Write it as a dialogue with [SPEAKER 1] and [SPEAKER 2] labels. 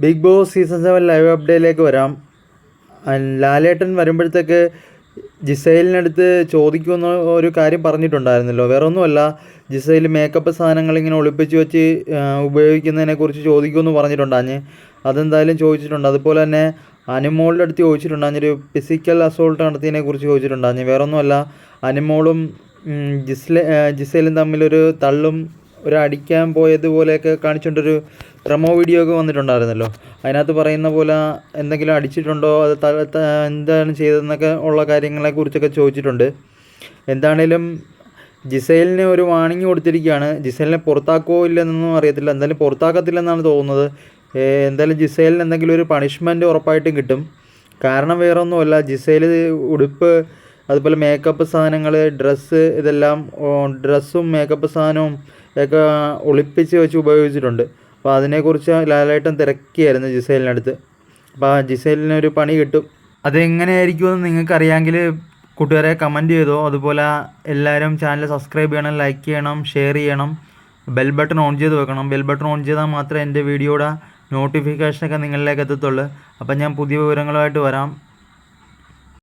[SPEAKER 1] Big boss season seven live അപ്ഡേറ്റിലേക്ക് വരാം. ലാലേട്ടൻ വരുമ്പോഴത്തേക്ക് ജിസൈലിനടുത്ത് ചോദിക്കുമെന്ന് ഒരു കാര്യം പറഞ്ഞിട്ടുണ്ടായിരുന്നല്ലോ. വേറെ ഒന്നുമല്ല ജിസൈൽ മേക്കപ്പ് സാധനങ്ങൾ ഇങ്ങനെ ഒളിപ്പിച്ച് വെച്ച് ഉപയോഗിക്കുന്നതിനെക്കുറിച്ച് ചോദിക്കുമെന്ന് പറഞ്ഞിട്ടുണ്ടാഞ്ഞ് അതെന്തായാലും ചോദിച്ചിട്ടുണ്ട്. അതുപോലെ തന്നെ അനിമോളുടെ അടുത്ത് ചോദിച്ചിട്ടുണ്ട് ചോദിച്ചിട്ടുണ്ടാഞ്ഞൊരു ഫിസിക്കൽ അസോൾട്ട് നടത്തിയതിനെ കുറിച്ച് ചോദിച്ചിട്ടുണ്ടാഞ്ഞ് വേറെ ഒന്നുമല്ല അനിമോളും ജിസ്ലെ ജിസൈലും തമ്മിലൊരു തള്ളും ഒരു അടിക്കാൻ പോയതുപോലെയൊക്കെ കാണിച്ചുകൊണ്ടൊരു പ്രമോ വീഡിയോ ഒക്കെ വന്നിട്ടുണ്ടായിരുന്നല്ലോ. അതിനകത്ത് പറയുന്ന പോലെ എന്തെങ്കിലും അടിച്ചിട്ടുണ്ടോ? അത് എന്താണ് ചെയ്തതെന്നൊക്കെ ഉള്ള കാര്യങ്ങളെ കുറിച്ചൊക്കെ ചോദിച്ചിട്ടുണ്ട്. എന്താണേലും ജിസൈലിന് ഒരു വാണിംഗ് കൊടുത്തിരിക്കുകയാണ്. ജിസൈലിനെ പുറത്താക്കുമോ ഇല്ലെന്നൊന്നും അറിയത്തില്ല. എന്തായാലും പുറത്താക്കത്തില്ലെന്നാണ് തോന്നുന്നത്. എന്തായാലും ജിസൈലിന് എന്തെങ്കിലും ഒരു പണിഷ്മെന്റ് ഉറപ്പായിട്ടും കിട്ടും. കാരണം വേറൊന്നുമല്ല. ജിസൈൽ ഉടുപ്പ് അതുപോലെ മേക്കപ്പ് സാധനങ്ങൾ ഡ്രസ്സ് ഇതെല്ലാം ഡ്രസ്സും മേക്കപ്പ് സാധനവും ഒക്കെ ഒളിപ്പിച്ച് വെച്ച് ഉപയോഗിച്ചിട്ടുണ്ട്. അപ്പോൾ അതിനെക്കുറിച്ച് ലാലേട്ടൻ തിരക്കിയായിരുന്നു ജിസൈലിനടുത്ത്. അപ്പോൾ ആ ജിസൈലിനൊരു പണി കിട്ടും. അതെങ്ങനെയായിരിക്കുമെന്ന് നിങ്ങൾക്ക് അറിയാമെങ്കിൽ കൂട്ടുകാരെ കമന്റ് ചെയ്തോ. അതുപോലെ എല്ലാവരും ചാനൽ സബ്സ്ക്രൈബ് ചെയ്യണം ലൈക്ക് ചെയ്യണം ഷെയർ ചെയ്യണം. ബെൽ ബട്ടൺ ഓൺ ചെയ്ത് വെക്കണം. ബെൽ ബട്ടൺ ഓൺ ചെയ്താൽ മാത്രമേ എന്റെ വീഡിയോയുടെ നോട്ടിഫിക്കേഷനൊക്കെ നിങ്ങളിലേക്ക് എത്തത്തുള്ളൂ. അപ്പം ഞാൻ പുതിയ വിവരങ്ങളുമായിട്ട് വരാം.